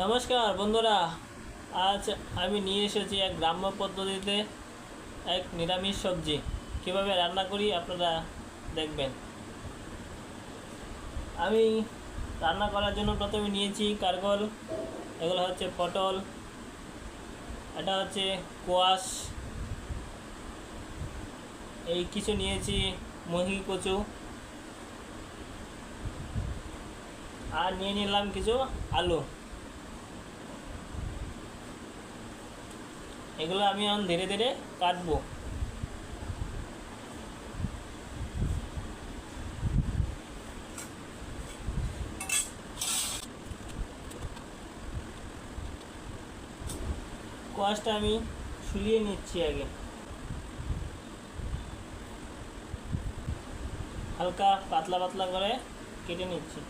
নমস্কার বন্ধুরা, আজ আমি নিয়ে এসেছি এক গ্রাম্য পদ্ধতিতে এক নিরামিষ সবজি। কীভাবে রান্না করি আপনারা দেখবেন। আমি রান্না করার জন্য প্রথমে নিয়েছি কারগল, এগুলো হচ্ছে পটল, এটা হচ্ছে কোয়াশ, এই কিছু নিয়েছি মহি কচু, আর নিয়ে নিলাম কিছু আলু। এগুলো আমি এখন ধীরে ধীরে কাটবো। কোয়াশটা আমি শুলিয়ে নিচ্ছি আগে। হালকা পাতলা পাতলা করে কেটে নিচ্ছি।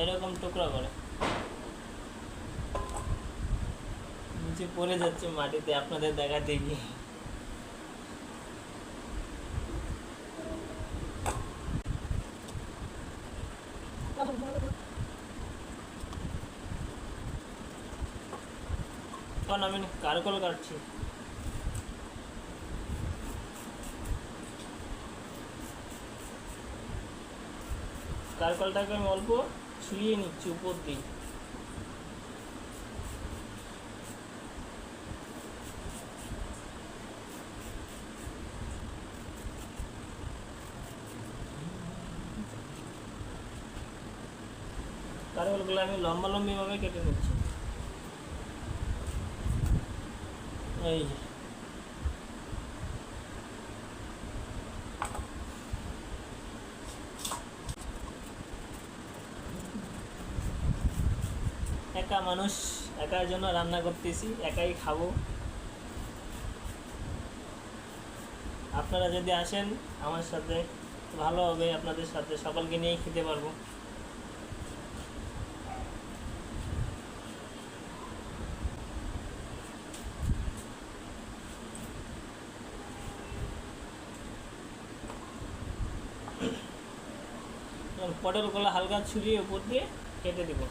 এরকম টুকরা করে। নিচে পড়ে যাচ্ছে মাটিতে, আপনাদের দেখা দেখি। আমি কারকল কাটছি। কারকলটাকে আমি অল্প ছুঁয়ে নিচ্ছি উপর দিয়ে। কারকলগুলো আমি লম্বা লম্বিভাবে কেটে নিচ্ছি। এই একা মানুষ, একার জন্য রান্না করতেছি, একাই খাব। আপনারা যদি আসেন আমার সাথে, ভালো হবে আপনাদের সাথে, সকলকে নিয়েই খেতে পারব। পটলগুলো হালকা ছুরিয়ে উপর দিয়ে কেটে দেবো।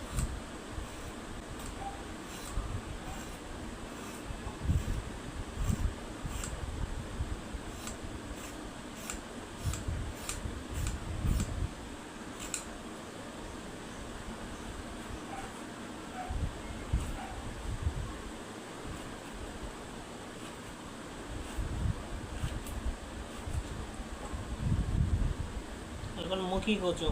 এখন মুখী কচু।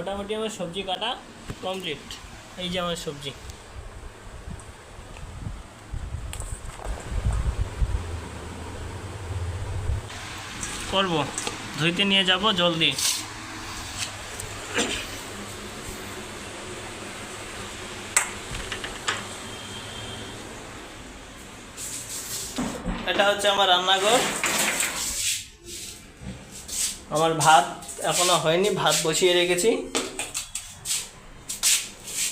মোটামুটি আমার সবজি কাটা কমপ্লিট। এই যে আমার সবজি। করব। ধুইতে নিয়ে যাব জলদি। এটা হচ্ছে আমার রান্নাঘর। আমার ভাত এখনও হয়নি, ভাত বসিয়ে রেখেছি।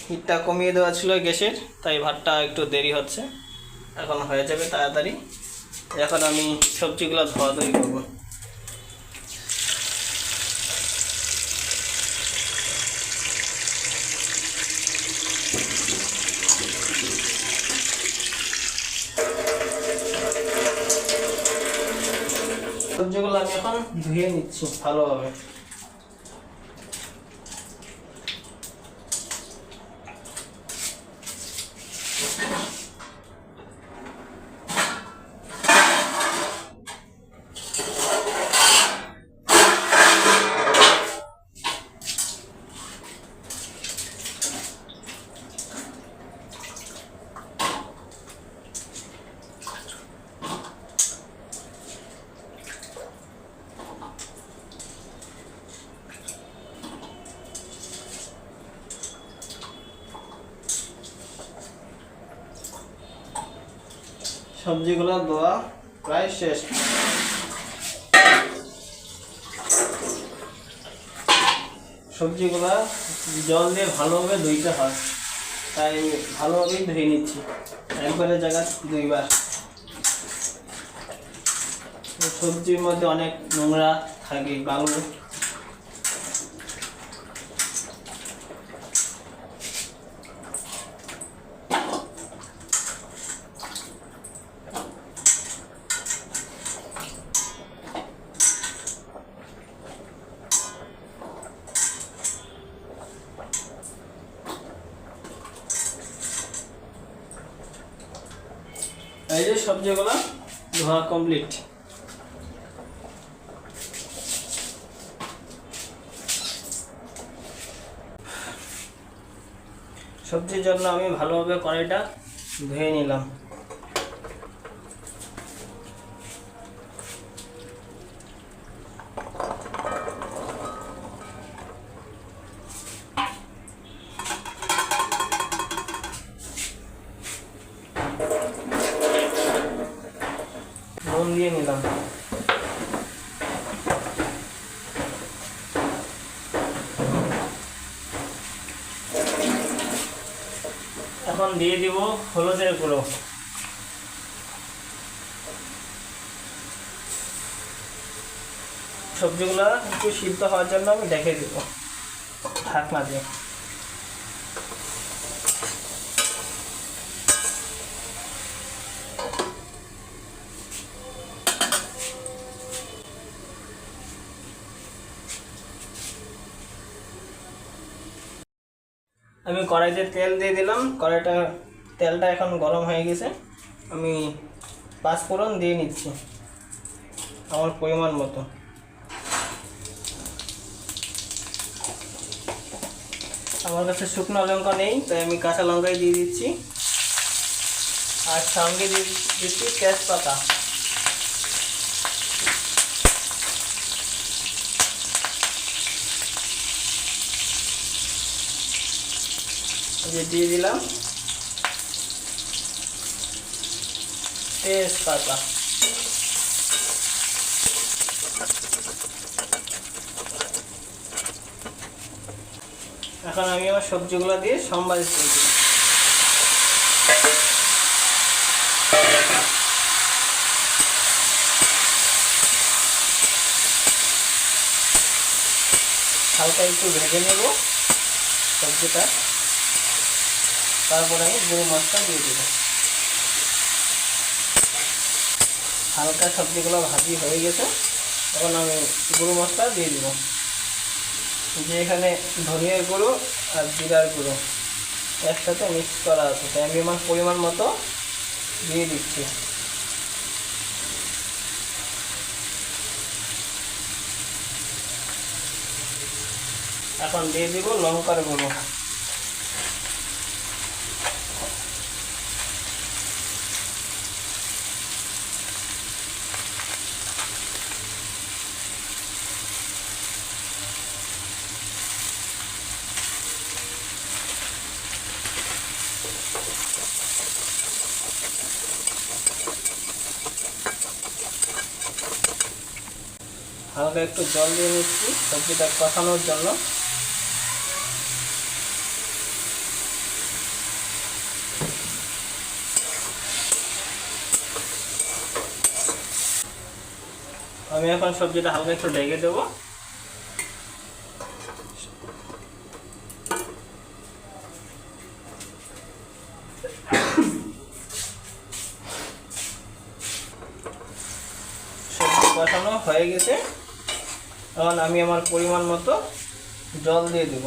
হিটটা কমিয়ে দেওয়া ছিল গ্যাসের, তাই ভাতটা একটু দেরি হচ্ছে। এখন হয়ে যাবে তাড়াতাড়ি। এখন আমি সবজিগুলো ধোয়া ধুই করব। সবজিগুলো আমি এখন ধুয়ে নিচ্ছি ভালোভাবে। সবজিগুলো ধোয়া প্রায় শেষ। সবজিগুলা জল দিয়ে ভালোভাবে ধুইতে হয়। তাই ভালোভাবেই ধুয়ে নিচ্ছি। একবারের জায়গা দুইবার। সবজির মধ্যে অনেক নোংরা থাকে, বালু। সবজিগুলো ধোয়া কমপ্লিট সবজির জন্য আমি ভালোভাবে কড়াইটা ধুয়ে নিলাম। দিয়ে নিলাম। এখন দিয়ে দিব হলুদের গুঁড়ো। সবজিগুলো একটু সিদ্ধ হওয়ার জন্য আমি দেখে দিব। ঢাকনা দিয়ে। আমি কড়াইতে তেল দিয়ে দিলাম। কড়াইটা, তেলটা এখন গরম হয়ে গেছে। আমি পাঁচ ফোড়ন দিয়ে নিচ্ছি, আমার পরিমাণ মতো। আমার কাছে শুকনো লঙ্কা নেই, তাই আমি কাঁচা লঙ্কাই দিয়ে দিচ্ছি। আর সঙ্গে দিয়ে দিচ্ছি তেজপাতা। যে দিয়ে দিলাম। তেজপাতা। এখন আমি আমার সবজিগুলো দিয়ে সম্বাদ করে দিই হালকা একটু ভেজে নেব সবজিটা। তারপরে আমি গরু মাছটা দিয়ে দেবো। হালকা সবজিগুলো ভাজি হয়ে গেছে, এখন আমি গরু মাছটা দিয়ে দিব। যে এখানে ধনিয়ার গুঁড়ো আর জিরার গুঁড়ো একসাথে মিক্স করা আছে, তাই আমি আমার পরিমাণ মতো দিয়ে দিচ্ছি। এখন দিয়ে দিব লঙ্কার গুঁড়ো। হালকা একটু জল দিয়ে নিচ্ছি সবজিটা কষানোর জন্য। আমি এখন সবজিটা হালকা একটু ঢেকে দেবো। কষানো হয়ে গেছে। এখন আমি আমার পরিমাণ মতো জল দিয়ে দেব।